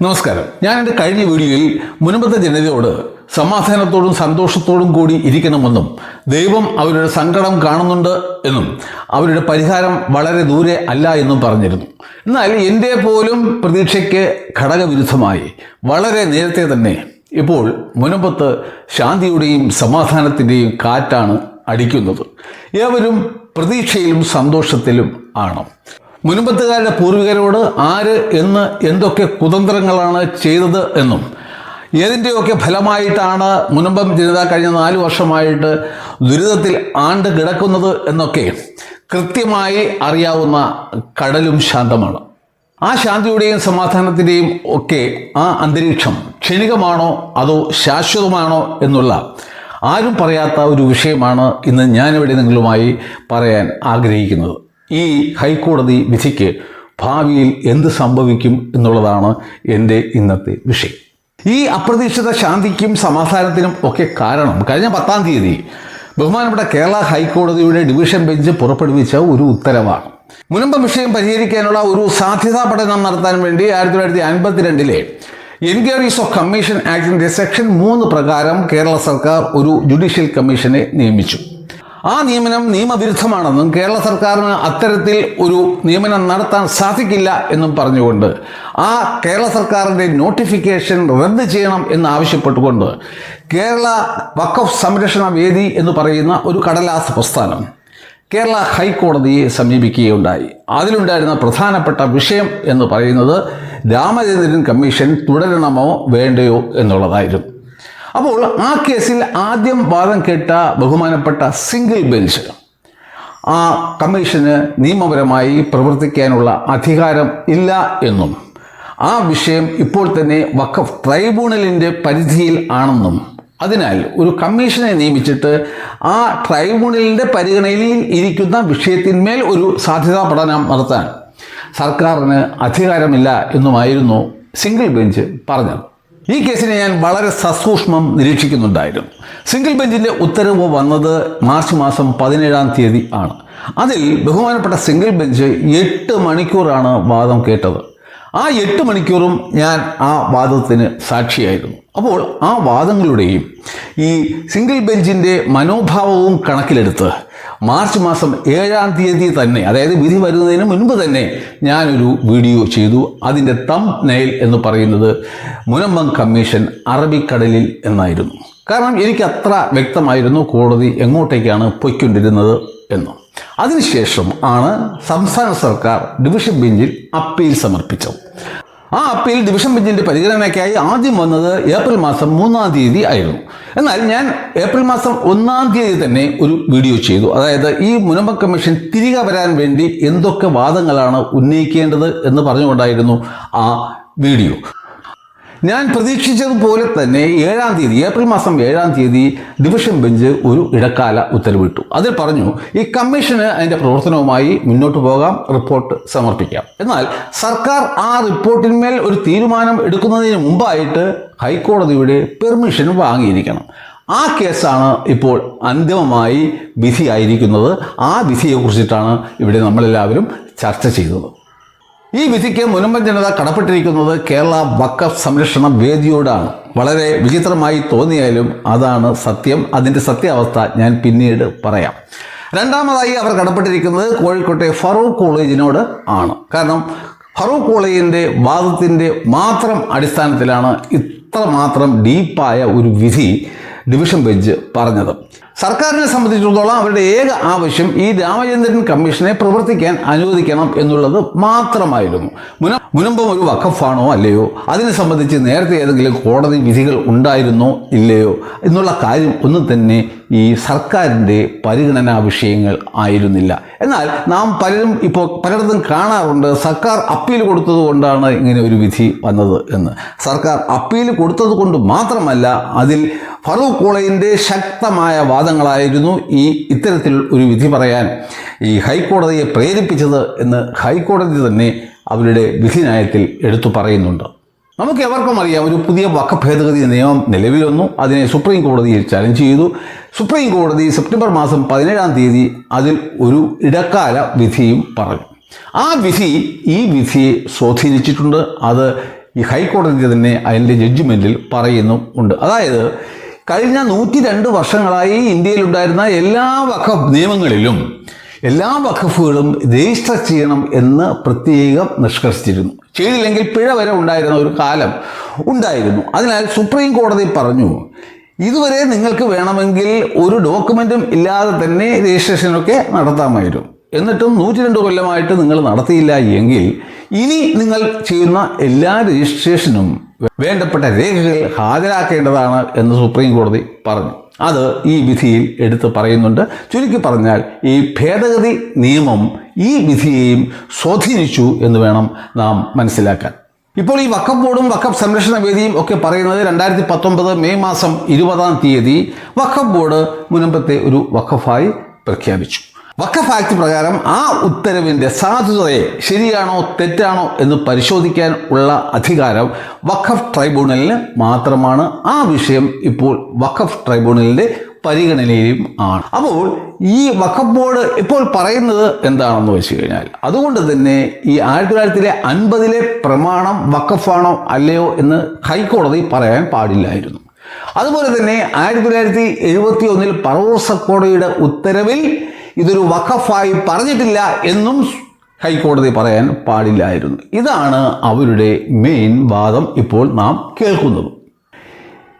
നമസ്കാരം. ഞാൻ എന്റെ കഴിഞ്ഞ വീഡിയോയിൽ മുൻപത്തെ ജനതയോട് സമാധാനത്തോടും സന്തോഷത്തോടും കൂടി ഇരിക്കണമെന്നും ദൈവം അവരുടെ സങ്കടം കാണുന്നുണ്ട് എന്നും അവരുടെ പരിഹാരം വളരെ ദൂരെ അല്ല എന്നും പറഞ്ഞിരുന്നു. എന്നാൽ എന്റെ പോലും പ്രതീക്ഷയ്ക്ക് ഘടകവിരുദ്ധമായി വളരെ നേരത്തെ തന്നെ ഇപ്പോൾ മുനമ്പത്ത് ശാന്തിയുടെയും സമാധാനത്തിന്റെയും കാറ്റാണ് അടിക്കുന്നത്. ഏവരും പ്രതീക്ഷയിലും സന്തോഷത്തിലും ആണ്. മുൻപത്തുകാരുടെ പൂർവികരോട് ആര് എന്ന് എന്തൊക്കെ കുതന്ത്രങ്ങളാണ് ചെയ്തത് എന്നും ഏതിന്റെയൊക്കെ ഫലമായിട്ടാണ് മുനമ്പം ജനത കഴിഞ്ഞ നാല് വർഷമായിട്ട് ദുരിതത്തിൽ ആണ്ട് കിടക്കുന്നത് എന്നൊക്കെ കൃത്യമായി അറിയാവുന്ന കടലും ശാന്തമാണ്. ആ ശാന്തിയുടെയും സമാധാനത്തിന്റെയും ഒക്കെ ആ അന്തരീക്ഷം ക്ഷണികമാണോ അതോ ശാശ്വതമാണോ എന്നുള്ള ആരും പറയാത്ത ഒരു വിഷയമാണ് ഇന്ന് ഞാനിവിടെ നിങ്ങളുമായി പറയാൻ ആഗ്രഹിക്കുന്നത്. ഈ ഹൈക്കോടതി വിധിക്ക് ഭാവിയിൽ എന്ത് സംഭവിക്കും എന്നുള്ളതാണ് എന്റെ ഇന്നത്തെ വിഷയം. ഈ അപ്രതീക്ഷിത ശാന്തിക്കും സമാധാനത്തിനും ഒക്കെ കാരണം കഴിഞ്ഞ പത്താം തീയതി ബഹുമാനപ്പെട്ട കേരള ഹൈക്കോടതിയുടെ ഡിവിഷൻ ബെഞ്ച് പുറപ്പെടുവിച്ച ഒരു ഉത്തരവാണ്. മുനമ്പ വിഷയം പരിഹരിക്കാനുള്ള ഒരു സാധ്യതാ പഠനം നടത്താൻ വേണ്ടി ആയിരത്തി തൊള്ളായിരത്തി അൻപത്തിരണ്ടിലെ എൻക്വയറീസ് ഓഫ് കമ്മീഷൻ ആക്ടിന്റെ സെക്ഷൻ മൂന്ന് പ്രകാരം കേരള സർക്കാർ ഒരു ജുഡീഷ്യൽ കമ്മീഷനെ നിയമിച്ചു. ആ നിയമനം നിയമവിരുദ്ധമാണെന്നും കേരള സർക്കാരിന് അത്തരത്തിൽ ഒരു നിയമനം നടത്താൻ സാധിക്കില്ല എന്നും പറഞ്ഞുകൊണ്ട് ആ കേരള സർക്കാരിന്റെ നോട്ടിഫിക്കേഷൻ റദ്ദ് ചെയ്യണം എന്നാവശ്യപ്പെട്ടുകൊണ്ട് കേരള വഖഫ് സംരക്ഷണ വേദി എന്ന് പറയുന്ന ഒരു കടലാസ പ്രസ്ഥാനം കേരള ഹൈക്കോടതിയെ സമീപിക്കുകയുണ്ടായി. അതിലുണ്ടായിരുന്ന പ്രധാനപ്പെട്ട വിഷയം എന്ന് പറയുന്നത് രാമചന്ദ്രൻ കമ്മീഷൻ തുടരണമോ വേണ്ടയോ എന്നുള്ളതായിരുന്നു. അപ്പോൾ ആ കേസിൽ ആദ്യം വാദം കേട്ട ബഹുമാനപ്പെട്ട സിംഗിൾ ബെഞ്ച് ആ കമ്മീഷന് നിയമപരമായി പ്രവർത്തിക്കാനുള്ള അധികാരം ഇല്ല എന്നും ആ വിഷയം ഇപ്പോൾ തന്നെ വഖഫ് ട്രൈബ്യൂണലിന്റെ പരിധിയിൽ ആണെന്നും അതിനാൽ ഒരു കമ്മീഷനെ നിയമിച്ചിട്ട് ആ ട്രൈബ്യൂണലിന്റെ പരിഗണനയിൽ ഇരിക്കുന്ന വിഷയത്തിന്മേൽ ഒരു സാധ്യതാ പഠനം നടത്താൻ സർക്കാരിന് അധികാരമില്ല എന്നുമായിരുന്നു സിംഗിൾ ബെഞ്ച് പറഞ്ഞത്. ഈ കേസിനെ ഞാൻ വളരെ സസൂക്ഷ്മം നിരീക്ഷിക്കുന്നുണ്ടായിരുന്നു. സിംഗിൾ ബെഞ്ചിന്റെ ഉത്തരവ് വന്നത് മാർച്ച് മാസം പതിനേഴാം തീയതി ആണ്. അതിൽ ബഹുമാനപ്പെട്ട സിംഗിൾ ബെഞ്ച് എട്ട് മണിക്കൂറാണ് വാദം കേട്ടത്. ആ എട്ട് മണിക്കൂറും ഞാൻ ആ വാദത്തിന് സാക്ഷിയായിരുന്നു. അപ്പോൾ ആ വാദങ്ങളുടെയും ഈ സിംഗിൾ ബെഞ്ചിന്റെ മനോഭാവവും കണക്കിലെടുത്ത് മാർച്ച് മാസം ഏഴാം തീയതി തന്നെ അതായത് വിധി വരുന്നതിന് മുൻപ് തന്നെ ഞാനൊരു വീഡിയോ ചെയ്തു. അതിന്റെ തം നെയിൽ എന്ന് പറയുന്നത് മുനമ്പം കമ്മീഷൻ അറബിക്കടലിൽ എന്നായിരുന്നു. കാരണം എനിക്ക് അത്ര വ്യക്തമായിരുന്നു കോടതി എങ്ങോട്ടേക്കാണ് പൊയ്ക്കൊണ്ടിരുന്നത് എന്ന്. അതിനുശേഷം ആണ് സംസ്ഥാന സർക്കാർ ഡിവിഷൻ ബെഞ്ചിൽ അപ്പീൽ സമർപ്പിച്ചത്. ആ അപ്പീൽ ഡിവിഷൻ ബെഞ്ചിന്റെ പരിഗണനയ്ക്കായി ആദ്യം വന്നത് ഏപ്രിൽ മാസം മൂന്നാം തീയതി ആയിരുന്നു. എന്നാൽ ഞാൻ ഏപ്രിൽ മാസം ഒന്നാം തീയതി തന്നെ ഒരു വീഡിയോ ചെയ്തു. അതായത് ഈ മുനമ്പ കമ്മീഷൻ തിരികെ വരാൻ വേണ്ടി എന്തൊക്കെ വാദങ്ങളാണ് ഉന്നയിക്കേണ്ടത് എന്ന് പറഞ്ഞുകൊണ്ടായിരുന്നു ആ വീഡിയോ. ഞാൻ പ്രതീക്ഷിച്ചതുപോലെ തന്നെ ഏഴാം തീയതി ഏപ്രിൽ മാസം ഏഴാം തീയതി ഡിവിഷൻ ബെഞ്ച് ഒരു ഇടക്കാല ഉത്തരവിട്ടു. അതിൽ പറഞ്ഞു ഈ കമ്മീഷന് അതിന്റെ പ്രവർത്തനവുമായി മുന്നോട്ട് പോകാം റിപ്പോർട്ട് സമർപ്പിക്കാം. എന്നാൽ സർക്കാർ ആ റിപ്പോർട്ടിന്മേൽ ഒരു തീരുമാനം എടുക്കുന്നതിന് മുമ്പായിട്ട് ഹൈക്കോടതിയുടെ പെർമിഷൻ വാങ്ങിയിരിക്കണം. ആ കേസാണ് ഇപ്പോൾ അന്തിമമായി വിധിയായിരിക്കുന്നത് ആ വിധിയെക്കുറിച്ചിട്ടാണ് ഇവിടെ നമ്മളെല്ലാവരും ചർച്ച ചെയ്തത്. ഈ വിധിക്ക് മുനമ്പൻ ജനത കടപ്പെട്ടിരിക്കുന്നത് കേരള വക്കഫ് സംരക്ഷണ വേദിയോടാണ്. വളരെ വിചിത്രമായി തോന്നിയാലും അതാണ് സത്യം. അതിന്റെ സത്യാവസ്ഥ ഞാൻ പിന്നീട് പറയാം. രണ്ടാമതായി അവർ കടപ്പെട്ടിരിക്കുന്നത് കോഴിക്കോട്ടെ ഫറൂഖ് കോളേജിനോട് ആണ്. കാരണം ഫറൂഖ് കോളേജിന്റെ വാദത്തിന്റെ മാത്രം അടിസ്ഥാനത്തിലാണ് ഇത്രമാത്രം ഡീപ്പായ ഒരു വിധി ഡിവിഷൻ ബെഞ്ച് പറഞ്ഞത്. സർക്കാരിനെ സംബന്ധിച്ചിടത്തോളം അവരുടെ ഏക ആവശ്യം ഈ രാമചന്ദ്രൻ കമ്മീഷനെ പ്രവർത്തിക്കാൻ അനുവദിക്കണം എന്നുള്ളത് മാത്രമായിരുന്നു. മുന മുനമ്പം ഒരു വഖഫാണോ അല്ലയോ? അതിനെ സംബന്ധിച്ച് നേരത്തെ ഏതെങ്കിലും കോടതി വിധികൾ ഉണ്ടായിരുന്നോ ഇല്ലയോ? എന്നുള്ള കാര്യം ഒന്നും തന്നെ ഈ സർക്കാരിന്റെ പരിഗണനാ വിഷയങ്ങൾ ആയിരുന്നില്ല. എന്നാൽ നാം പലരും ഇപ്പോൾ പലയിടത്തും കാണാറുണ്ട് സർക്കാർ അപ്പീൽ കൊടുത്തത് കൊണ്ടാണ് ഇങ്ങനെ ഒരു വിധി വന്നത് എന്ന്. സർക്കാർ അപ്പീൽ കൊടുത്തത് കൊണ്ട് മാത്രമല്ല അതിൽ ഫറൂഖ് കോളേജിന്റെ ശക്തമായ വാദങ്ങളായിരുന്നു ഈ ഇത്തരത്തിൽ ഒരു വിധി പറയാൻ. ഈ ഹൈക്കോടതിയെ പ്രേരിപ്പിച്ചത് എന്ന് ഹൈക്കോടതി തന്നെ അവരുടെ വിധിന്യായത്തിൽ എടുത്തു പറയുന്നുണ്ട്. നമുക്ക് എവർക്കും അറിയാം ഒരു പുതിയ വക്കഭേദഗതി ഭേദഗതി നിയമം നിലവിൽ വന്നു. അതിനെ സുപ്രീം കോടതിയിൽ ചലഞ്ച് ചെയ്തു. സുപ്രീം കോടതി സെപ്റ്റംബർ മാസം പതിനേഴാം തീയതി അതിൽ ഒരു ഇടക്കാല വിധിയും പറഞ്ഞു. ആ വിധി ഈ വിധിയെ സ്വാധീനിച്ചിട്ടുണ്ട്. അത് ഈ ഹൈക്കോടതി തന്നെ അതിന്റെ ജഡ്ജ്മെന്റിൽ പറയുന്നും ഉണ്ട് അതായത് കഴിഞ്ഞ നൂറ്റി രണ്ട് വർഷങ്ങളായി ഇന്ത്യയിലുണ്ടായിരുന്ന എല്ലാ വഖഫ് നിയമങ്ങളിലും എല്ലാ വഖഫുകളും രജിസ്റ്റർ ചെയ്യണം എന്ന് പ്രത്യേകം നിഷ്കർഷിച്ചിരുന്നു. ചെയ്തില്ലെങ്കിൽ പിഴ വരെ ഉണ്ടായിരുന്ന ഒരു കാലം ഉണ്ടായിരുന്നു. അതിനാൽ സുപ്രീം കോടതി പറഞ്ഞു ഇതുവരെ നിങ്ങൾക്ക് വേണമെങ്കിൽ ഒരു ഡോക്യുമെന്റും ഇല്ലാതെ തന്നെ രജിസ്ട്രേഷനൊക്കെ നടത്താമായിരുന്നു. എന്നിട്ടും നൂറ്റി രണ്ട് കൊല്ലമായിട്ട് നിങ്ങൾ നടത്തിയില്ല എങ്കിൽ ഇനി നിങ്ങൾ ചെയ്യുന്ന എല്ലാ രജിസ്ട്രേഷനും വേണ്ടപ്പെട്ട രേഖകൾ ഹാജരാക്കേണ്ടതാണ് എന്ന് സുപ്രീം കോടതി പറഞ്ഞു. അത് ഈ വിധിയിൽ എടുത്ത് പറയുന്നുണ്ട്. ചുരുക്കി പറഞ്ഞാൽ ഈ ഭേദഗതി നിയമം ഈ വിധിയെയും സ്വാധീനിച്ചു എന്ന് വേണം നാം മനസ്സിലാക്കാൻ. ഇപ്പോൾ ഈ വക്കഫ് ബോർഡും വക്കഫ് സംരക്ഷണ വേദിയും ഒക്കെ പറയുന്നത് രണ്ടായിരത്തി പത്തൊമ്പത് മെയ് മാസം ഇരുപതാം തീയതി വക്കഫ് ബോർഡ് മുനമ്പത്തെ ഒരു വക്കഫായി പ്രഖ്യാപിച്ചു. വക്കഫ് ആക്ട് പ്രകാരം ആ ഉത്തരവിന്റെ സാധുതയെ ശരിയാണോ തെറ്റാണോ എന്ന് പരിശോധിക്കാൻ ഉള്ള അധികാരം വഖഫ് ട്രൈബ്യൂണലിന് മാത്രമാണ്. ആ വിഷയം ഇപ്പോൾ വഖഫ് ട്രൈബ്യൂണലിന്റെ പരിഗണനയിലും ആണ്. അപ്പോൾ ഈ വഖഫ് ബോർഡ് ഇപ്പോൾ പറയുന്നത് എന്താണെന്ന് വെച്ച് കഴിഞ്ഞാൽ അതുകൊണ്ട് തന്നെ ഈ ആയിരത്തി തൊള്ളായിരത്തിലെ അൻപതിലെ പ്രമാണം വഖഫാണോ അല്ലയോ എന്ന് ഹൈക്കോടതി പറയാൻ പാടില്ലായിരുന്നു. അതുപോലെ തന്നെ ആയിരത്തി തൊള്ളായിരത്തി എഴുപത്തി ഒന്നിൽ പറവൂർ ഉത്തരവിൽ ഇതൊരു വഖഫായി പറഞ്ഞിട്ടില്ല എന്നും ഹൈക്കോടതി പറയാൻ പാടില്ലായിരുന്നു. ഇതാണ് അവരുടെ മെയിൻ വാദം ഇപ്പോൾ നാം കേൾക്കുന്നത്.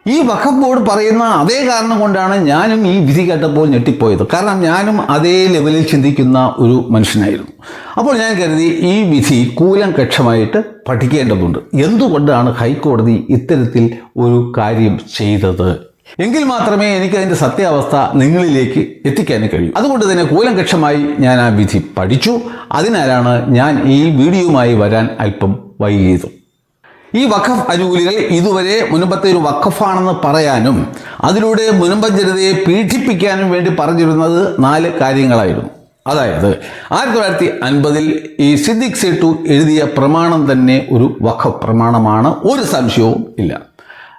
ഈ വഖഫ് ബോർഡ് പറയുന്ന അതേ കാരണം കൊണ്ടാണ് ഞാനും ഈ വിധി കേട്ടപ്പോൾ ഞെട്ടിപ്പോയത്. കാരണം ഞാനും അതേ ലെവലിൽ ചിന്തിക്കുന്ന ഒരു മനുഷ്യനായിരുന്നു. അപ്പോൾ ഞാൻ കരുതി ഈ വിധി കൂലങ്കക്ഷമായിട്ട് പഠിക്കേണ്ടതുണ്ട്. എന്തുകൊണ്ടാണ് ഹൈക്കോടതി ഇത്തരത്തിൽ ഒരു കാര്യം ചെയ്തത്? എങ്കിൽ മാത്രമേ എനിക്ക് അതിന്റെ സത്യാവസ്ഥ നിങ്ങളിലേക്ക് എത്തിക്കാൻ കഴിയൂ. അതുകൊണ്ട് തന്നെ കൂലങ്കക്ഷമായി ഞാൻ ആ വിധി പഠിച്ചു. അതിനാലാണ് ഞാൻ ഈ വീഡിയോയുമായി വരാൻ അല്പം വൈകിയത്. ഈ വഖഫ് അനുകൂലികൾ ഇതുവരെ മുനമ്പത്തെ ഒരു വഖഫാണെന്ന് പറയാനും അതിലൂടെ മുനമ്പ ജനതയെ പീഡിപ്പിക്കാനും വേണ്ടി പറഞ്ഞിരുന്നത് നാല് കാര്യങ്ങളായിരുന്നു. അതായത് ആയിരത്തി തൊള്ളായിരത്തി അൻപതിൽ ഈ സിദ്ദിഖ് സേട്ടു എഴുതിയ പ്രമാണം തന്നെ ഒരു വഖഫ് പ്രമാണമാണ്. ഒരു സംശയവും ഇല്ല.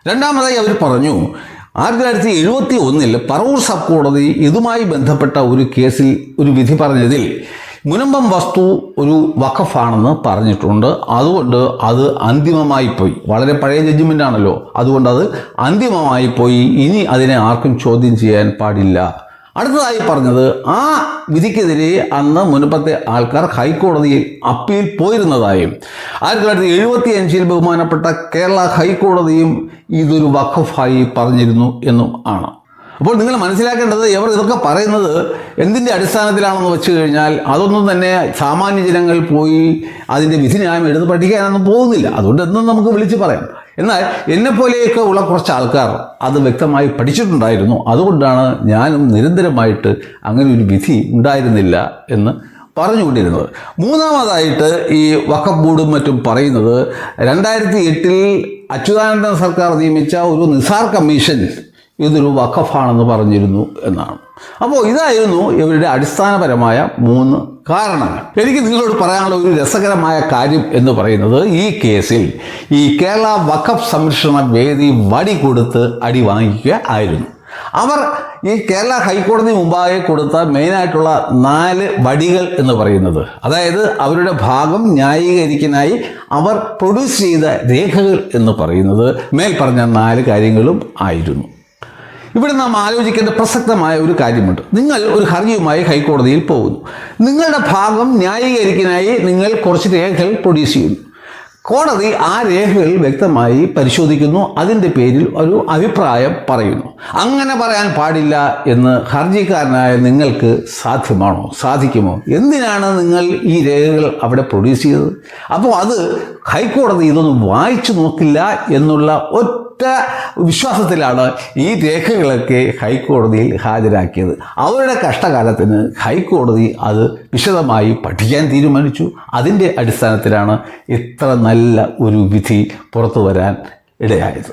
രണ്ടാമതായി അവർ പറഞ്ഞു ആയിരത്തി തൊള്ളായിരത്തി എഴുപത്തി ഒന്നിൽ പറവൂർ സബ് കോടതി ഇതുമായി ബന്ധപ്പെട്ട ഒരു കേസിൽ ഒരു വിധി പറഞ്ഞതിൽ മുനമ്പം വസ്തു ഒരു വഖഫാണെന്ന് പറഞ്ഞിട്ടുണ്ട്. അതുകൊണ്ട് അത് അന്തിമമായി പോയി. വളരെ പഴയ ജഡ്ജ്മെന്റ് ആണല്ലോ. അതുകൊണ്ട് അത് അന്തിമമായി പോയി. ഇനി അതിനെ ആർക്കും ചോദ്യം ചെയ്യാൻ പാടില്ല. അടുത്തതായി പറഞ്ഞത് ആ വിധിക്കെതിരെ അന്ന് മുൻപത്തെ ആൾക്കാർ ഹൈക്കോടതിയിൽ അപ്പീൽ പോയിരുന്നതായും ആയിരത്തി തൊള്ളായിരത്തി എഴുപത്തി അഞ്ചിൽ ബഹുമാനപ്പെട്ട കേരള ഹൈക്കോടതിയും ഇതൊരു വഖഫായി പറഞ്ഞിരുന്നു എന്നും ആണ്. അപ്പോൾ നിങ്ങൾ മനസ്സിലാക്കേണ്ടത് ഇവർ ഇതൊക്കെ പറയുന്നത് എന്തിന്റെ അടിസ്ഥാനത്തിലാണെന്ന് വെച്ച് കഴിഞ്ഞാൽ അതൊന്നും തന്നെ സാമാന്യ ജനങ്ങൾ പോയി അതിന്റെ വിധിന്യായം എടുത്ത് പഠിക്കാനൊന്നും പോകുന്നില്ല. അതുകൊണ്ട് എന്നും നമുക്ക് വിളിച്ച് പറയാം. എന്നാൽ എന്നെപ്പോലെയൊക്കെ ഉള്ള കുറച്ച് ആൾക്കാർ അത് വ്യക്തമായി പഠിച്ചിട്ടുണ്ടായിരുന്നു. അതുകൊണ്ടാണ് ഞാനും നിരന്തരമായിട്ട് അങ്ങനെ ഒരു വിധി ഉണ്ടായിരുന്നില്ല എന്ന് പറഞ്ഞുകൊണ്ടിരുന്നത്. മൂന്നാമതായിട്ട് ഈ വഖഫ് ബോർഡും മറ്റും പറയുന്നത് രണ്ടായിരത്തി എട്ടിൽ അച്യുതാനന്ദൻ സർക്കാർ നിയമിച്ച ഒരു നിസാർ കമ്മീഷൻ ഇതൊരു വഖഫാണെന്ന് പറഞ്ഞിരുന്നു എന്നാണ്. അപ്പോൾ ഇതായിരുന്നു ഇവരുടെ അടിസ്ഥാനപരമായ മൂന്ന് കാരണങ്ങൾ. എനിക്ക് നിങ്ങളോട് പറയാനുള്ള ഒരു രസകരമായ കാര്യം എന്ന് പറയുന്നത് ഈ കേസിൽ ഈ കേരള വഖഫ് സംരക്ഷണ വേദി വടി കൊടുത്ത് അടി വാങ്ങിക്കുക ആയിരുന്നു. അവർ ഈ കേരള ഹൈക്കോടതി മുമ്പാകെ കൊടുത്ത മെയിനായിട്ടുള്ള നാല് വടികൾ എന്ന് പറയുന്നത്. അതായത് അവരുടെ ഭാഗം ന്യായീകരിക്കാനായി അവർ പ്രൊഡ്യൂസ് ചെയ്ത രേഖകൾ എന്ന് പറയുന്നത് മേൽ പറഞ്ഞ നാല് കാര്യങ്ങളും ആയിരുന്നു. ഇവിടെ നാം ആലോചിക്കേണ്ട പ്രസക്തമായ ഒരു കാര്യമുണ്ട്. നിങ്ങൾ ഒരു ഹർജിയുമായി ഹൈക്കോടതിയിൽ പോകുന്നു. നിങ്ങളുടെ ഭാഗം ന്യായീകരിക്കാനായി നിങ്ങൾ കുറച്ച് രേഖകൾ പ്രൊഡ്യൂസ് ചെയ്യുന്നു. കോടതി ആ രേഖകൾ വ്യക്തമായി പരിശോധിക്കുന്നു. അതിന്റെ പേരിൽ ഒരു അഭിപ്രായം പറയുന്നു. അങ്ങനെ പറയാൻ പാടില്ല എന്ന് ഹർജിക്കാരനായ നിങ്ങൾക്ക് സാധ്യമാണോ? സാധിക്കുമോ? എന്തിനാണ് നിങ്ങൾ ഈ രേഖകൾ അവിടെ പ്രൊഡ്യൂസ് ചെയ്തത്? അപ്പോൾ അത് ഹൈക്കോടതി ഇതൊന്നും വായിച്ചു നോക്കില്ല എന്നുള്ള ഒറ്റ വിശ്വാസത്തിലാണ് ഈ രേഖകളൊക്കെ ഹൈക്കോടതിയിൽ ഹാജരാക്കിയത്. അവരുടെ കഷ്ടകാലത്തിന് ഹൈക്കോടതി അത് വിശദമായി പഠിക്കാൻ തീരുമാനിച്ചു. അതിന്റെ അടിസ്ഥാനത്തിലാണ് ഇത്ര നല്ല ഒരു വിധി പുറത്തു വരാൻ ഇടയായത്.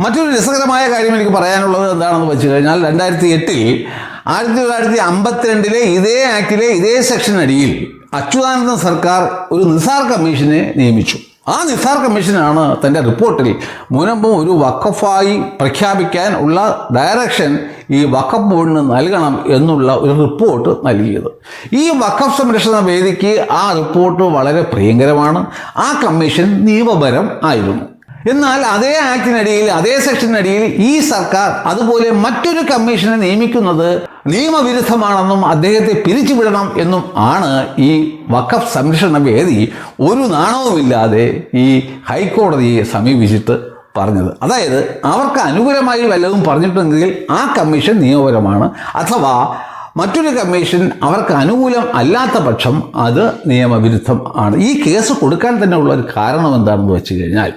മറ്റൊരു രസകരമായ കാര്യം എനിക്ക് പറയാനുള്ളത് എന്താണെന്ന് വെച്ച് കഴിഞ്ഞാൽ രണ്ടായിരത്തി എട്ടിൽ ആയിരത്തി തൊള്ളായിരത്തി അമ്പത്തിരണ്ടിലെ ഇതേ ആക്ടിലെ ഇതേ സെക്ഷൻ അടിയിൽ അച്യുതാനന്ദ സർക്കാർ ഒരു നിസാർ കമ്മീഷനെ നിയമിച്ചു. ആ നിസാർ കമ്മീഷനാണ് തന്റെ റിപ്പോർട്ടിൽ മുനമ്പും ഒരു വക്കഫായി പ്രഖ്യാപിക്കാൻ ഉള്ള ഡയറക്ഷൻ ഈ വക്കഫ് ബോർഡിന് നൽകണം എന്നുള്ള ഒരു റിപ്പോർട്ട് നൽകിയത്. ഈ വക്കഫ് സംരക്ഷണ വേദിക്ക് ആ റിപ്പോർട്ട് വളരെ പ്രിയങ്കരമാണ്. ആ കമ്മീഷൻ നിയമപരം ആയിരുന്നു. എന്നാൽ അതേ ആക്ടിനടിയിൽ അതേ സെക്ഷനടിയിൽ ഈ സർക്കാർ അതുപോലെ മറ്റൊരു കമ്മീഷനെ നിയമിക്കുന്നത് നിയമവിരുദ്ധമാണെന്നും അദ്ദേഹത്തെ പിരിച്ചുവിടണം എന്നും ആണ് ഈ വഖഫ് സംരക്ഷണ വേദി ഒരു നാണവുമില്ലാതെ ഈ ഹൈക്കോടതിയെ സമീപിച്ചിട്ട് പറഞ്ഞത്. അതായത് അവർക്ക് അനുകൂലമായി വല്ലതും പറഞ്ഞിട്ടുണ്ടെങ്കിൽ ആ കമ്മീഷൻ നിയമപരമാണ്. അഥവാ മറ്റൊരു കമ്മീഷൻ അവർക്ക് അനുകൂലം അല്ലാത്ത പക്ഷം അത് നിയമവിരുദ്ധം ആണ്. ഈ കേസ് കൊടുക്കാൻ തന്നെ ഉള്ള ഒരു കാരണം എന്താണെന്ന് വെച്ച് കഴിഞ്ഞാൽ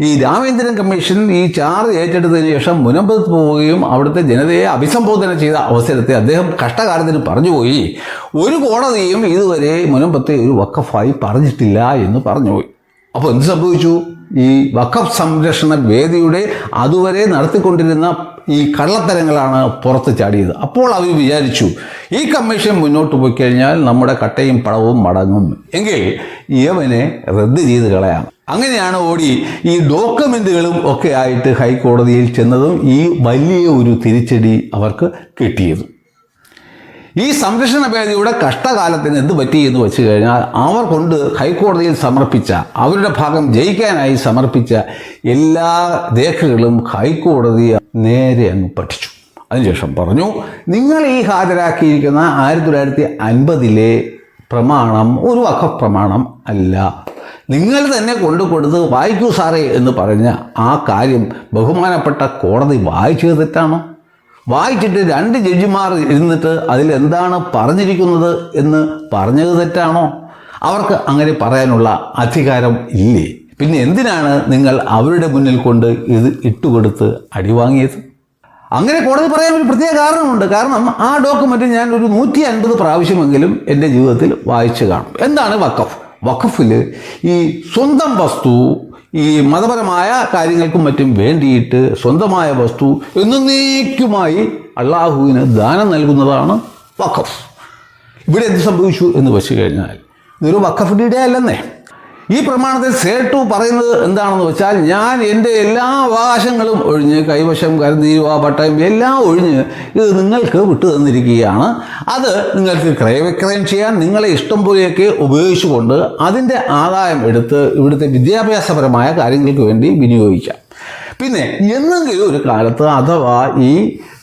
ഈ രാമേന്ദ്രൻ കമ്മീഷൻ ഈ ചാർജ് ഏറ്റെടുത്തതിന് ശേഷം മുനമ്പത്ത് പോവുകയും അവിടുത്തെ ജനതയെ അഭിസംബോധന ചെയ്ത അവസരത്തെ അദ്ദേഹം കഷ്ടകാലത്തിന് പറഞ്ഞുപോയി ഒരു കോടതിയും ഇതുവരെ മുനമ്പത്തെ ഒരു വക്കഫായി പറഞ്ഞിട്ടില്ല എന്ന് പറഞ്ഞുപോയി അപ്പോൾ എന്ത് സംഭവിച്ചു? ഈ വഖഫ് സംരക്ഷണ വേദിയുടെ അതുവരെ നടത്തിക്കൊണ്ടിരുന്ന ഈ കള്ളത്തരങ്ങളാണ് പുറത്ത് ചാടിയത്. അപ്പോൾ അവർ വിചാരിച്ചു ഈ കമ്മീഷൻ മുന്നോട്ട് പോയി കഴിഞ്ഞാൽ നമ്മുടെ കട്ടയും പടവും മടങ്ങും. എങ്കിൽ യവനെ റദ്ദ് ചെയ്ത് കളയാം. അങ്ങനെയാണ് ഓടി ഈ ഡോക്യുമെന്റുകളും ഒക്കെ ആയിട്ട് ഹൈക്കോടതിയിൽ ചെന്നതും ഈ വലിയ ഒരു തിരിച്ചടി അവർക്ക് കിട്ടിയതും. ഈ സംരക്ഷണ വേദിയുടെ കഷ്ടകാലത്തിന് എന്ത് പറ്റി എന്ന് വെച്ച് കഴിഞ്ഞാൽ അവർ കൊണ്ട് ഹൈക്കോടതിയിൽ സമർപ്പിച്ച അവരുടെ ഭാഗം ജയിക്കാനായി സമർപ്പിച്ച എല്ലാ രേഖകളും ഹൈക്കോടതി നേരെ അങ്ങ് പഠിച്ചു. അതിനുശേഷം പറഞ്ഞു നിങ്ങൾ ഈ ഹാജരാക്കിയിരിക്കുന്ന ആയിരത്തി തൊള്ളായിരത്തി അൻപതിലെ പ്രമാണം ഒരു വഖഫ് പ്രമാണം അല്ല. നിങ്ങൾ തന്നെ കൊണ്ടു കൊടുത്ത് വായിക്കൂ സാറേ എന്ന് പറഞ്ഞ ആ കാര്യം ബഹുമാനപ്പെട്ട കോടതി വായിച്ചത് തെറ്റാണോ? വായിച്ചിട്ട് രണ്ട് ജഡ്ജിമാർ ഇരുന്നിട്ട് അതിലെന്താണ് പറഞ്ഞിരിക്കുന്നത് എന്ന് പറഞ്ഞത് തെറ്റാണോ? അവർക്ക് അങ്ങനെ പറയാനുള്ള അധികാരം ഇല്ലേ? പിന്നെ എന്തിനാണ് നിങ്ങൾ അവരുടെ മുന്നിൽ കൊണ്ട് ഇത് ഇട്ടുകൊടുത്ത് അടിവാങ്ങിയത് അങ്ങനെ കോടതി പറയാൻ ഒരു പ്രത്യേക കാരണമുണ്ട്. കാരണം ആ ഡോക്യുമെന്റ് ഞാൻ ഒരു നൂറ്റി അൻപത് പ്രാവശ്യമെങ്കിലും എന്റെ ജീവിതത്തിൽ വായിച്ചു കാണും. എന്താണ് വഖഫ്? വഖഫിൽ ഈ സ്വന്തം വസ്തു ഈ മതപരമായ കാര്യങ്ങൾക്കും മറ്റും വേണ്ടിയിട്ട് സ്വന്തമായ വസ്തു എന്നേക്കുമായി അള്ളാഹുവിന് ദാനം നൽകുന്നതാണ് വഖഫ്. ഇവിടെ എന്ത് സംഭവിച്ചു എന്ന് വെച്ച് കഴിഞ്ഞാൽ ഇതൊരു വഖഫ് ഡീഡേ അല്ലെന്നേ ഈ പ്രമാണത്തിൽ സേട്ടു പറയുന്നത് എന്താണെന്ന് വെച്ചാൽ ഞാൻ എന്റെ എല്ലാ അവകാശങ്ങളും ഒഴിഞ്ഞ് കൈവശം കരുതീരുവ പട്ടയം എല്ലാം ഒഴിഞ്ഞ് ഇത് നിങ്ങൾക്ക് വിട്ടു തന്നിരിക്കുകയാണ്. അത് നിങ്ങൾക്ക് ക്രയവിക്രയം ചെയ്യാൻ നിങ്ങളെ ഇഷ്ടം പോലെയൊക്കെ ഉപയോഗിച്ചുകൊണ്ട് അതിന്റെ ആദായം എടുത്ത് ഇവിടുത്തെ വിദ്യാഭ്യാസപരമായ കാര്യങ്ങൾക്ക് വേണ്ടി വിനിയോഗിക്കാം. പിന്നെ എന്നെങ്കിലും ഒരു കാലത്ത് അഥവാ ഈ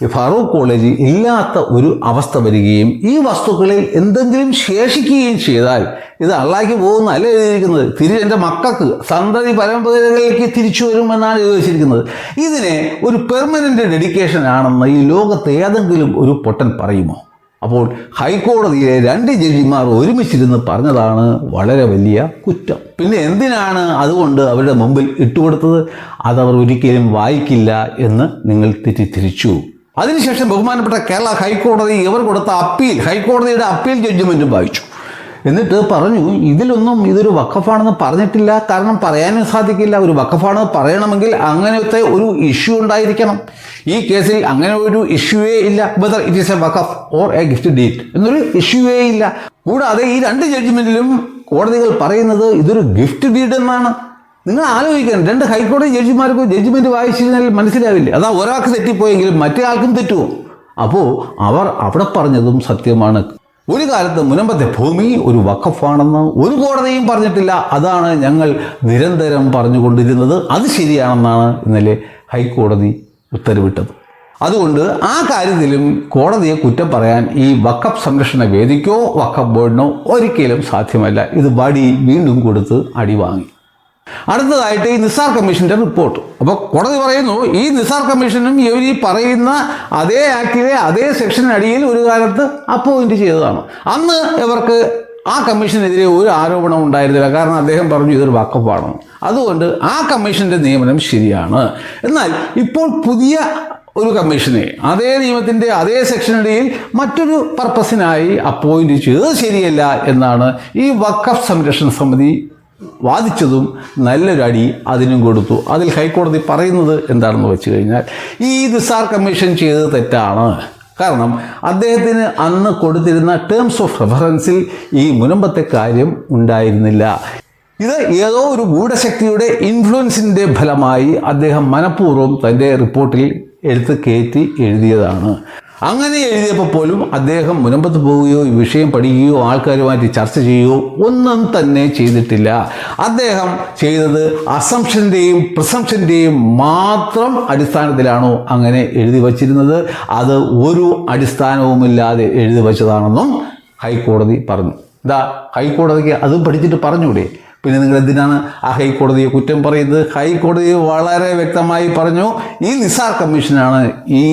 ഫറൂഖ് കോളേജ് ഇല്ലാത്ത ഒരു അവസ്ഥ വരികയും ഈ വസ്തുക്കളിൽ എന്തെങ്കിലും ശേഷിക്കുകയും ചെയ്താൽ ഇത് അള്ളാക്കി പോകുന്ന അല്ല എഴുതിയിരിക്കുന്നത്? തിരിച്ച് എന്റെ മക്കൾക്ക് സന്തതി പരമ്പരകളിലേക്ക് തിരിച്ചു വരുമെന്നാണ് ഉദ്ദേശിച്ചിരിക്കുന്നത് ഇതിനെ ഒരു പെർമനന്റ് ഡെഡിക്കേഷൻ ആണെന്ന് ഈ ലോകത്ത് ഏതെങ്കിലും ഒരു പൊട്ടൻ പറയുമോ? അപ്പോൾ ഹൈക്കോടതിയിലെ രണ്ട് ജഡ്ജിമാർ ഒരുമിച്ചിരുന്ന് പറഞ്ഞതാണ് വളരെ വലിയ കുറ്റം. പിന്നെ എന്തിനാണ് അതുകൊണ്ട് അവരുടെ മുമ്പിൽ ഇട്ടുകൊടുത്തത്? അതവർ ഒരിക്കലും വായിക്കില്ല എന്ന് നിങ്ങൾ തെറ്റിദ്ധരിച്ചു. അതിനുശേഷം ബഹുമാനപ്പെട്ട കേരള ഹൈക്കോടതി ഇവർ കൊടുത്ത അപ്പീൽ ഹൈക്കോടതിയുടെ അപ്പീൽ ജഡ്ജ്മെന്റും വായിച്ചു. എന്നിട്ട് പറഞ്ഞു ഇതിലൊന്നും ഇതൊരു വക്കഫാണെന്ന് പറഞ്ഞിട്ടില്ല. കാരണം പറയാനും സാധിക്കില്ല. ഒരു വക്കഫാണെന്ന് പറയണമെങ്കിൽ അങ്ങനത്തെ ഒരു ഇഷ്യൂ ഉണ്ടായിരിക്കണം. ഈ കേസിൽ അങ്ങനെ ഒരു ഇഷ്യൂവേ ഇല്ല. Whether it is a waqf or a gift deed എന്നൊരു ഇഷ്യൂവേ ഇല്ല. കൂടാതെ ഈ രണ്ട് ജഡ്ജ്മെന്റിലും കോടതികൾ പറയുന്നത് ഇതൊരു ഗിഫ്റ്റ് ഡീഡ് എന്നാണ്. നിങ്ങൾ ആലോചിക്കണം. രണ്ട് ഹൈക്കോടതി ജഡ്ജിമാർക്ക് ജഡ്ജ്മെന്റ് വായിച്ചു കഴിഞ്ഞാൽ മനസ്സിലാവില്ല? അതാ ഒരാൾക്ക് തെറ്റിപ്പോയെങ്കിലും മറ്റേ ആൾക്കും തെറ്റുമോ അപ്പോൾ അവർ അവിടെ പറഞ്ഞതും സത്യമാണ്. ഒരു കാലത്ത് മുനമ്പത്തെ ഭൂമി ഒരു വഖഫാണെന്ന് ഒരു കോടതിയും പറഞ്ഞിട്ടില്ല. അതാണ് ഞങ്ങൾ നിരന്തരം പറഞ്ഞുകൊണ്ടിരുന്നത്. അത് ശരിയാണെന്നാണ് ഇന്നലെ ഹൈക്കോടതി ഉത്തരവിട്ടത്. അതുകൊണ്ട് ആ കാര്യത്തിലും കോടതിയെ കുറ്റം പറയാൻ ഈ വക്കപ്പ് സംരക്ഷണ വേദിക്കോ വക്കപ്പ് ബോർഡിനോ ഒരിക്കലും സാധ്യമല്ല. ഇത് വടി വീണ്ടും കൊടുത്ത് അടി വാങ്ങി അടുത്തതായിട്ട് ഈ നിസാർ കമ്മീഷന്റെ റിപ്പോർട്ട് അപ്പോൾ കോടതി പറയുന്നു ഈ നിസാർ കമ്മീഷനും ഇവർ ഈ പറയുന്ന അതേ ആക്ടിലെ അതേ സെക്ഷനടിയിൽ ഒരു കാലത്ത് അപ്പോയിന്റ് ചെയ്തതാണ്. അന്ന് ഇവർക്ക് ആ കമ്മീഷനെതിരെ ഒരു ആരോപണം ഉണ്ടായിരുന്നില്ല. കാരണം അദ്ദേഹം പറഞ്ഞു ഇതൊരു വക്കപ്പാണ് അതുകൊണ്ട് ആ കമ്മീഷന്റെ നിയമനം ശരിയാണ്. എന്നാൽ ഇപ്പോൾ പുതിയ ഒരു കമ്മീഷനെ അതേ നിയമത്തിന്റെ അതേ സെക്ഷനടിയിൽ മറ്റൊരു പർപ്പസിനായി അപ്പോയിന്റ് ചെയ്തത് ശരിയല്ല എന്നാണ് ഈ വക്കഫ് സംരക്ഷണ സമിതി വാദിച്ചതും നല്ലൊരടി അതിനും കൊടുത്തു. അതിൽ ഹൈക്കോടതി പറയുന്നത് എന്താണെന്ന് വെച്ച് കഴിഞ്ഞാൽ ഈ നിസാർ കമ്മീഷൻ ചെയ്തത് തെറ്റാണ്. കാരണം അദ്ദേഹത്തിന് അന്ന് കൊടുത്തിരുന്ന ടേംസ് ഓഫ് റെഫറൻസിൽ ഈ മുനമ്പത്തെ കാര്യം ഉണ്ടായിരുന്നില്ല. ഇത് ഏതോ ഒരു ഗൂഢശക്തിയുടെ ഇൻഫ്ലുവൻസിന്റെ ഫലമായി അദ്ദേഹം മനഃപൂർവം തന്റെ റിപ്പോർട്ടിൽ എടുത്ത് കയറ്റി എഴുതിയതാണ്. അങ്ങനെ എഴുതിയപ്പോൾ പോലും അദ്ദേഹം മുനമ്പത്ത് പോവുകയോ ഈ വിഷയം പഠിക്കുകയോ ആൾക്കാരുമായിട്ട് ചർച്ച ചെയ്യുകയോ ഒന്നും തന്നെ ചെയ്തിട്ടില്ല. അദ്ദേഹം ചെയ്തത് അസംഷന്റെയും പ്രസംഷന്റെയും മാത്രം അടിസ്ഥാനത്തിലാണോ അങ്ങനെ എഴുതി വച്ചിരുന്നത്? അത് ഒരു അടിസ്ഥാനവുമില്ലാതെ എഴുതി വച്ചതാണെന്നും ഹൈക്കോടതി പറഞ്ഞു. ഇതാ ഹൈക്കോടതിക്ക് അതും പഠിച്ചിട്ട് പറഞ്ഞൂടെ? പിന്നെ നിങ്ങൾ എന്തിനാണ് ആ ഹൈക്കോടതിയെ കുറ്റം പറയുന്നത്? ഹൈക്കോടതി വളരെ വ്യക്തമായി പറഞ്ഞു ഈ നിസാർ കമ്മീഷനാണ് ഈ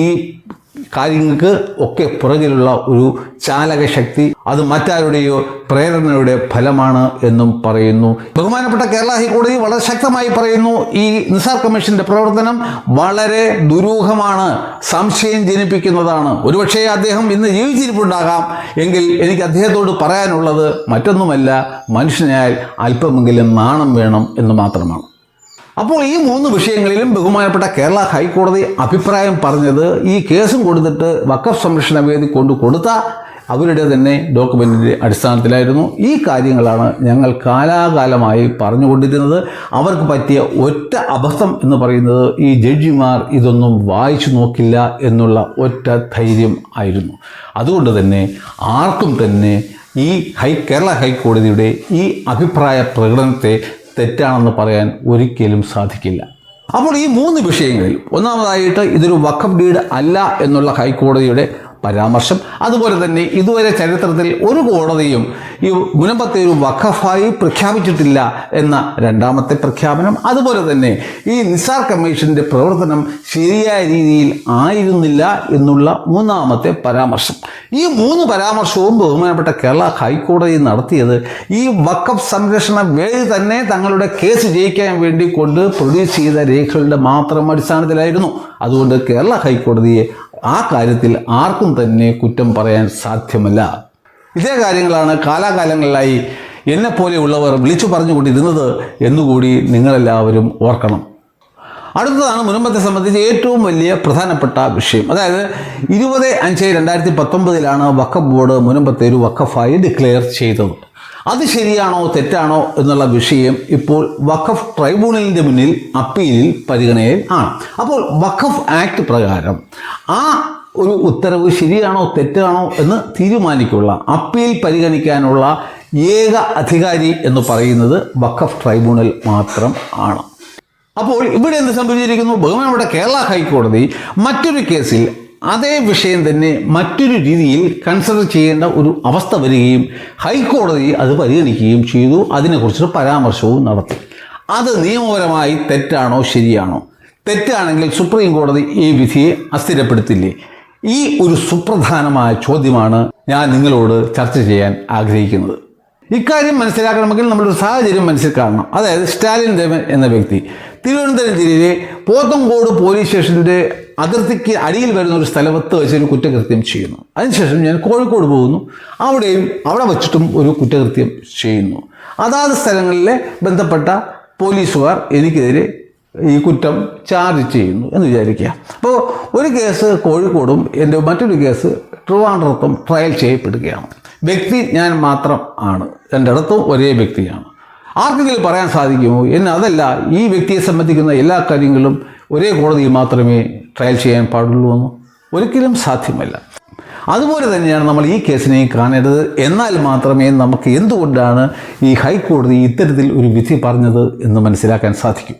കാര്യങ്ങൾക്ക് ഒക്കെ പുറകിലുള്ള ഒരു ചാലകശക്തി അത് മറ്റാരുടെയോ പ്രേരണയുടെ ഫലമാണ് എന്നും പറയുന്നു. ബഹുമാനപ്പെട്ട കേരള ഹൈക്കോടതി വളരെ ശക്തമായി പറയുന്നു ഈ നിസാർ കമ്മീഷന്റെ പ്രവർത്തനം വളരെ ദുരൂഹമാണ് സംശയം ജനിപ്പിക്കുന്നതാണ്. ഒരുപക്ഷെ അദ്ദേഹം ഇന്ന് ജീവിച്ചിരിപ്പുണ്ടാകാം എങ്കിൽ എനിക്ക് അദ്ദേഹത്തോട് പറയാനുള്ളത് മറ്റൊന്നുമല്ല മനുഷ്യനായാൽ അല്പമെങ്കിലും നാണം വേണം എന്ന് മാത്രമാണ്. അപ്പോൾ ഈ മൂന്ന് വിഷയങ്ങളിലും ബഹുമാനപ്പെട്ട കേരള ഹൈക്കോടതി അഭിപ്രായം പറഞ്ഞത് ഈ കേസും കൊടുത്തിട്ട് വക്കഫ് സംരക്ഷണ വേദി കൊണ്ട് കൊടുത്ത അവരുടെ തന്നെ ഡോക്യുമെന്റിന്റെ അടിസ്ഥാനത്തിലായിരുന്നു. ഈ കാര്യങ്ങളാണ് ഞങ്ങൾ കാലാകാലമായി പറഞ്ഞുകൊണ്ടിരുന്നത്. അവർക്ക് പറ്റിയ ഒറ്റ അബദ്ധം എന്ന് പറയുന്നത് ഈ ജഡ്ജിമാർ ഇതൊന്നും വായിച്ചു നോക്കില്ല എന്നുള്ള ഒറ്റ ധൈര്യം ആയിരുന്നു. അതുകൊണ്ട് തന്നെ ആർക്കും തന്നെ ഈ ഹൈ കേരള ഹൈക്കോടതിയുടെ ഈ അഭിപ്രായ പ്രകടനത്തെ തെറ്റാണെന്ന് പറയാൻ ഒരിക്കലും സാധിക്കില്ല. അപ്പോൾ ഈ മൂന്ന് വിഷയങ്ങളിൽ ഒന്നാമതായിട്ട് ഇതൊരു വക്കം ഡീഡ് അല്ല എന്നുള്ള ഹൈക്കോടതിയുടെ പരാമർശം. അതുപോലെ തന്നെ ഇതുവരെ ചരിത്രത്തിൽ ഒരു കോടതിയും ഈ മുനമ്പത്തെ ഒരു വഖഫായി പ്രഖ്യാപിച്ചിട്ടില്ല എന്ന രണ്ടാമത്തെ പ്രഖ്യാപനം. അതുപോലെ തന്നെ ഈ നിസാർ കമ്മീഷന്റെ പ്രവർത്തനം ശരിയായ രീതിയിൽ ആയിരുന്നില്ല എന്നുള്ള മൂന്നാമത്തെ പരാമർശം. ഈ മൂന്ന് പരാമർശവും ബഹുമാനപ്പെട്ട കേരള ഹൈക്കോടതി നടത്തിയത് ഈ വഖഫ് സംരക്ഷണ വേദി തന്നെ തങ്ങളുടെ കേസ് ജയിക്കാൻ വേണ്ടി കൊണ്ട് പ്രൊഡ്യൂസ് ചെയ്ത രേഖകളുടെ മാത്രം അടിസ്ഥാനത്തിലായിരുന്നു. അതുകൊണ്ട് കേരള ഹൈക്കോടതിയെ ആ കാര്യത്തിൽ ആർക്കും തന്നെ കുറ്റം പറയാൻ സാധ്യമല്ല. ഇതേ കാര്യങ്ങളാണ് കാലാകാലങ്ങളിലായി എന്നെപ്പോലെയുള്ളവർ വിളിച്ചു പറഞ്ഞുകൊണ്ടിരുന്നത് എന്നുകൂടി നിങ്ങളെല്ലാവരും ഓർക്കണം. അടുത്തതാണ് മുനമ്പത്തെ സംബന്ധിച്ച് ഏറ്റവും വലിയ പ്രധാനപ്പെട്ട വിഷയം. അതായത് ഇരുപത് അഞ്ച് രണ്ടായിരത്തി പത്തൊമ്പതിലാണ് വഖഫ് ബോർഡ് മുനമ്പത്തെ ഒരു വഖഫായി ഡിക്ലെയർ ചെയ്തത്. അത് ശരിയാണോ തെറ്റാണോ എന്നുള്ള വിഷയം ഇപ്പോൾ വഖഫ് ട്രൈബ്യൂണലിന്റെ മുന്നിൽ അപ്പീലിൽ പരിഗണനയിൽ ആണ്. അപ്പോൾ വഖഫ് ആക്ട് പ്രകാരം ആ ഒരു ഉത്തരവ് ശരിയാണോ തെറ്റാണോ എന്ന് തീരുമാനിക്കുള്ള അപ്പീൽ പരിഗണിക്കാനുള്ള ഏക അധികാരി എന്ന് പറയുന്നത് വഖഫ് ട്രൈബ്യൂണൽ മാത്രം ആണ്. അപ്പോൾ ഇവിടെ എന്ത് സംഭവിച്ചിരിക്കുന്നു? ബഹുമാനപ്പെട്ട കേരള ഹൈക്കോടതി മറ്റൊരു കേസിൽ അതേ വിഷയം തന്നെ മറ്റൊരു രീതിയിൽ കൺസിഡർ ചെയ്യേണ്ട ഒരു അവസ്ഥ വരികയും ഹൈക്കോടതി അത് പരിഗണിക്കുകയും ചെയ്തു. അതിനെക്കുറിച്ചൊരു പരാമർശവും നടത്തി. അത് നിയമപരമായി തെറ്റാണോ ശരിയാണോ? തെറ്റാണെങ്കിൽ സുപ്രീം കോടതി ഈ വിധിയെ അസ്ഥിരപ്പെടുത്തില്ലേ? ഈ ഒരു സുപ്രധാനമായ ചോദ്യമാണ് ഞാൻ നിങ്ങളോട് ചർച്ച ചെയ്യാൻ ആഗ്രഹിക്കുന്നത്. ഇക്കാര്യം മനസ്സിലാക്കണമെങ്കിൽ നമ്മളൊരു സാഹചര്യം മനസ്സിൽ കാണണം. അതായത് സ്റ്റാലിൻ ദേവൻ എന്ന വ്യക്തി. തിരുവനന്തപുരം ജില്ലയിലെ പോത്തങ്കോട് പോലീസ് സ്റ്റേഷന്റെ അതിർത്തിക്ക് അടിയിൽ വരുന്ന ഒരു സ്ഥലത്ത് വെച്ച് ഒരു കുറ്റകൃത്യം ചെയ്യുന്നു. അതിനുശേഷം ഞാൻ കോഴിക്കോട് പോകുന്നു. അവിടെയും അവിടെ വച്ചിട്ടും ഒരു കുറ്റകൃത്യം ചെയ്യുന്നു. അതാത് സ്ഥലങ്ങളിലെ ബന്ധപ്പെട്ട പോലീസുകാർ എനിക്കെതിരെ ഈ കുറ്റം ചാർജ് ചെയ്യുന്നു എന്ന് വിചാരിക്കുക. അപ്പോൾ ഒരു കേസ് കോഴിക്കോടും എന്റെ മറ്റൊരു കേസ് ട്രിവാൻഡ്രത്തും ട്രയൽ ചെയ്യപ്പെടുകയാണ്. വ്യക്തി ഞാൻ മാത്രം ആണ്. രണ്ടിടത്തും ഒരേ വ്യക്തിയാണ്. ആർക്കെങ്കിലും പറയാൻ സാധിക്കുമോ? എന്നെ അതല്ല ഈ വ്യക്തിയെ സംബന്ധിക്കുന്ന എല്ലാ കാര്യങ്ങളും ഒരേ കോടതിയിൽ മാത്രമേ ട്രയൽ ചെയ്യാൻ പാടുള്ളൂ എന്ന് ഒരിക്കലും സാധ്യമല്ല. അതുപോലെ തന്നെയാണ് നമ്മൾ ഈ കേസിനെ കാണേണ്ടത്. എന്നാൽ മാത്രമേ നമുക്ക് എന്തുകൊണ്ടാണ് ഈ ഹൈക്കോടതി ഇത്തരത്തിൽ ഒരു വിധി പറഞ്ഞത് എന്ന് മനസ്സിലാക്കാൻ സാധിക്കൂ?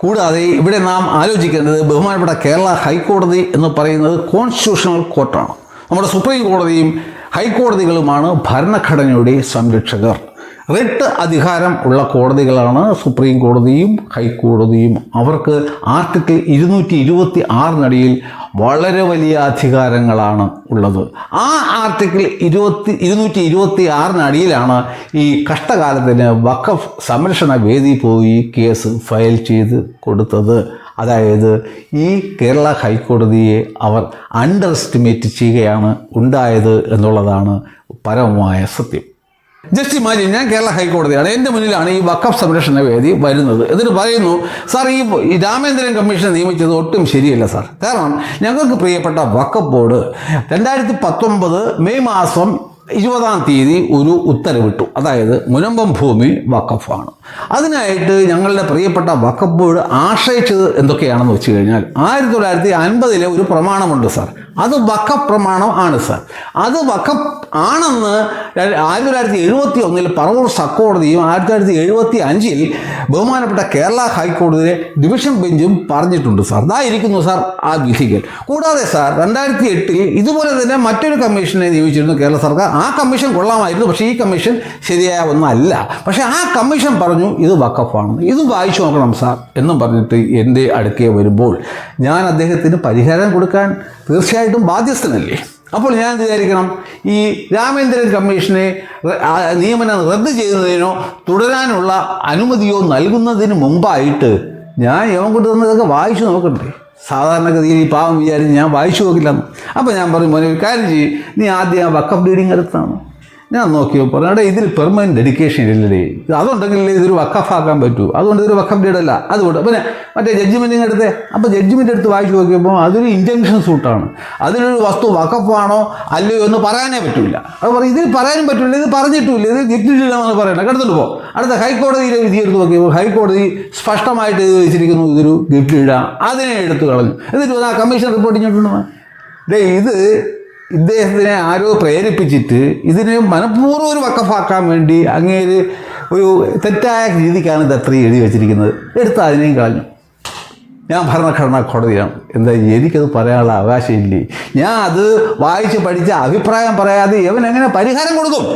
കൂടാതെ ഇവിടെ നാം ആലോചിക്കേണ്ടത് ബഹുമാനപ്പെട്ട കേരള ഹൈക്കോടതി എന്ന് പറയുന്നത് കോൺസ്റ്റിറ്റ്യൂഷണൽ കോർട്ടാണ് നമ്മുടെ സുപ്രീം കോടതിയും ഹൈക്കോടതികളുമാണ് ഭരണഘടനയുടെ സംരക്ഷകർ. റിട്ട് അധികാരം ഉള്ള കോടതികളാണ് സുപ്രീം കോടതിയും ഹൈക്കോടതിയും. അവർക്ക് ആർട്ടിക്കിൾ ഇരുന്നൂറ്റി ഇരുപത്തി ആറിനടിയിൽ വളരെ വലിയ അധികാരങ്ങളാണ് ഉള്ളത്. ആ ആർട്ടിക്കിൾ ഇരുപത്തി ഇരുന്നൂറ്റി ഇരുപത്തി ആറിനടിയിലാണ് ഈ കഷ്ടകാലത്തിന് വഖഫ് സംരക്ഷണ വേദി പോയി കേസ് ഫയൽ ചെയ്ത് കൊടുത്തത്. അതായത് ഈ കേരള ഹൈക്കോടതിയെ അവർ അണ്ടർ എസ്റ്റിമേറ്റ് ചെയ്യുകയാണ് ഉണ്ടായത് എന്നുള്ളതാണ് പരമമായ സത്യം. ജസ്റ്റ് ഇമാജിൻ ഞാൻ കേരള ഹൈക്കോടതിയാണ്. എന്റെ മുന്നിലാണ് ഈ വക്കഫ് സംരക്ഷണ വേദി വരുന്നത്. എന്നിട്ട് പറയുന്നു സാർ ഈ രാമേന്ദ്രൻ കമ്മീഷനെ നിയമിച്ചത് ഒട്ടും ശരിയല്ല സാർ. കാരണം ഞങ്ങൾക്ക് പ്രിയപ്പെട്ട വക്കഫ് ബോർഡ് രണ്ടായിരത്തി പത്തൊമ്പത് മെയ് മാസം ഇരുപതാം തീയതി ഒരു ഉത്തരവിട്ടു. അതായത് മുനമ്പം ഭൂമി വക്കഫാണ് അതിനായിട്ട് ഞങ്ങളുടെ പ്രിയപ്പെട്ട വക്കഫ് ബോർഡ് ആശ്രയിച്ചത് എന്തൊക്കെയാണെന്ന് വെച്ച് കഴിഞ്ഞാൽ ആയിരത്തി തൊള്ളായിരത്തി അൻപതിലെ ഒരു പ്രമാണമുണ്ട് സാർ. അത് വക്കഫ് പ്രമാണം ആണ് സാർ. അത് വക്കഫ് ആണെന്ന് ആയിരത്തി തൊള്ളായിരത്തി എഴുപത്തി ഒന്നിൽ പറവൂർ സക്കോടതിയും ആയിരത്തി തൊള്ളായിരത്തി എഴുപത്തി അഞ്ചിൽ ബഹുമാനപ്പെട്ട കേരള ഹൈക്കോടതിയിലെ ഡിവിഷൻ ബെഞ്ചും പറഞ്ഞിട്ടുണ്ട് സാർ. ഇതായിരിക്കുന്നു സാർ ആ വിധികൾ. കൂടാതെ സാർ രണ്ടായിരത്തി എട്ടിൽ ഇതുപോലെ തന്നെ മറ്റൊരു കമ്മീഷനെ നിയമിച്ചിരുന്നു കേരള സർക്കാർ. ആ കമ്മീഷൻ കൊള്ളാമായിരുന്നു പക്ഷേ ഈ കമ്മീഷൻ ശരിയായ ഒന്നല്ല. പക്ഷേ ആ കമ്മീഷൻ പറഞ്ഞു ഇത് വക്കഫാണെന്ന് ഇത് വായിച്ചു നോക്കണം സാർ എന്നും പറഞ്ഞിട്ട് എന്റെ അടുക്കെ വരുമ്പോൾ ഞാൻ അദ്ദേഹത്തിന് പരിഹാരം കൊടുക്കാൻ തീർച്ചയായിട്ടും ബാധ്യസ്ഥനല്ലേ? അപ്പോൾ ഞാൻ വിചാരിക്കണം? ഈ രാമേന്ദ്രൻ കമ്മീഷനെ നിയമനം റദ്ദ് ചെയ്യുന്നതിനോ തുടരാനുള്ള അനുമതിയോ നൽകുന്നതിന് മുമ്പായിട്ട് ഞാൻ യോഗം കൊണ്ടുവന്നതൊക്കെ വായിച്ചു നോക്കണ്ടേ? സാധാരണഗതിയിൽ ഈ പാവം വിചാരിച്ച് ഞാൻ വായിച്ചു നോക്കില്ലെന്ന്. അപ്പോൾ ഞാൻ പറഞ്ഞു മോനെ ഒരു കാര്യം ചെയ്യും. നീ ആദ്യം ആ വക്കഫ് ഡീഡിങ് എടുത്താണ്. ഞാൻ നോക്കിയോ പറഞ്ഞു ഇതിൽ പെർമനന്റ് ഡെഡിക്കേഷൻ ഇല്ലല്ലേ ഇത് അതുണ്ടെങ്കിലേ ഇതൊരു വക്കഫാക്കാൻ പറ്റൂ. അതുകൊണ്ട് ഇതൊരു വക്കഫ് ഡീഡല്ല അതുകൊണ്ട് പിന്നെ മറ്റേ ജഡ്ജ്മെന്റിങ് എടുത്ത്. അപ്പോൾ ജഡ്ജ്മെന്റ് എടുത്ത് വായിച്ചു നോക്കിയപ്പോൾ അതൊരു ഇന്റൻഷൻ സൂട്ടാണ് അതിലൊരു വസ്തു വക്കഫാണോ അല്ലയോ എന്ന് പറയാനേ പറ്റില്ല അത് പറയും ഇതിൽ പറയാനും പറ്റില്ല ഇത് പറഞ്ഞിട്ടില്ല ഇത് ഗിഫ്റ്റില്ലെന്ന് പറയണം കിടന്നിട്ട് പോകും അടുത്ത ഹൈക്കോടതിയിലെ വിധി എടുത്ത് നോക്കിയപ്പോൾ ഹൈക്കോടതി സ്പഷ്ടമായിട്ട് എഴുതി വെച്ചിരിക്കുന്നു ഇതൊരു ഗിഫ്റ്റ് ഇടാം അതിനെ എടുത്തു കളഞ്ഞു. എന്നിട്ട് ആ കമ്മീഷൻ റിപ്പോർട്ട് ചെയ്തിട്ടുണ്ടോ ഇത് ഇദ്ദേഹത്തിനെ ആരോ പ്രേരിപ്പിച്ചിട്ട് ഇതിനെ മനഃപൂർവം ഒരു വക്കഫാക്കാൻ വേണ്ടി അങ്ങേര് ഒരു തെറ്റായ രീതിക്കാണ് ഇത് അത്രയും എഴുതി വെച്ചിരിക്കുന്നത്. എടുത്ത് അതിനെയും കളഞ്ഞു. ഞാൻ ഭരണഘടനാ കോടതിയാണ്. എന്താ എനിക്കത് പറയാനുള്ള അവകാശമില്ലേ? ഞാൻ അത് വായിച്ച് പഠിച്ച അഭിപ്രായം പറയാതെ ഇവൻ എങ്ങനെ പരിഹാരം കൊടുക്കും?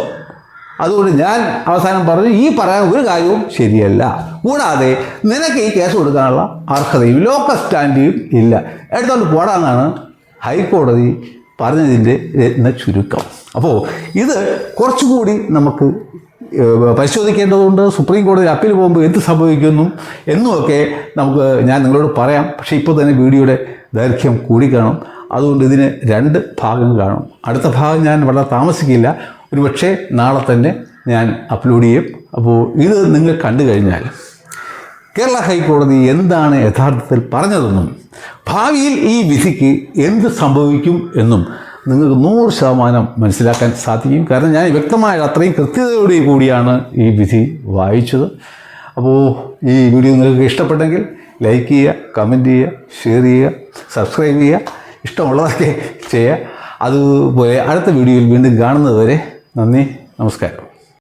അതുകൊണ്ട് ഞാൻ അവസാനം പറഞ്ഞു ഈ പറയാൻ ഒരു കാര്യവും ശരിയല്ല. കൂടാതെ നിനക്ക് ഈ കേസ് കൊടുക്കാനുള്ള അർഹതയും ലോക്കൽ സ്റ്റാൻഡിയും ഇല്ല. എടുത്തോണ്ട് പോടാന്നാണ് ഹൈക്കോടതി പറഞ്ഞതിന്റെ രത്ന ചുരുക്കം. അപ്പോൾ ഇത് കുറച്ചുകൂടി നമുക്ക് പരിശോധിക്കേണ്ടതുണ്ട്. സുപ്രീം കോടതി അപ്പീൽ പോകുമ്പോൾ എന്ത് സംഭവിക്കുന്നു എന്നുമൊക്കെ നമുക്ക് ഞാൻ നിങ്ങളോട് പറയാം. പക്ഷേ ഇപ്പോൾ തന്നെ വീഡിയോയുടെ ദൈർഘ്യം കൂടിക്കാണും അതുകൊണ്ട് ഇതിന് രണ്ട് ഭാഗം കാണും. അടുത്ത ഭാഗം ഞാൻ വളരെ താമസിക്കില്ല. ഒരു പക്ഷേ നാളെ തന്നെ ഞാൻ അപ്ലോഡ് ചെയ്യും. അപ്പോൾ ഇത് നിങ്ങൾ കണ്ടു കഴിഞ്ഞാൽ കേരള ഹൈക്കോടതി എന്താണ് യഥാർത്ഥത്തിൽ പറഞ്ഞതെന്നും ഭാവിയിൽ ഈ വിധിക്ക് എന്ത് സംഭവിക്കും എന്നും നിങ്ങൾക്ക് നൂറ് ശതമാനം മനസ്സിലാക്കാൻ സാധിക്കും. കാരണം ഞാൻ വ്യക്തമായ അത്രയും കൃത്യതയോടെ കൂടിയാണ് ഈ വിധി വായിച്ചത്. അപ്പോൾ ഈ വീഡിയോ നിങ്ങൾക്ക് ഇഷ്ടപ്പെട്ടെങ്കിൽ ലൈക്ക് ചെയ്യുക കമന്റ് ചെയ്യുക ഷെയർ ചെയ്യുക സബ്സ്ക്രൈബ് ചെയ്യുക ഇഷ്ടമുള്ളതൊക്കെ ചെയ്യുക. അതുപോലെ അടുത്ത വീഡിയോയിൽ വീണ്ടും കാണുന്നത് വരെ നന്ദി നമസ്കാരം.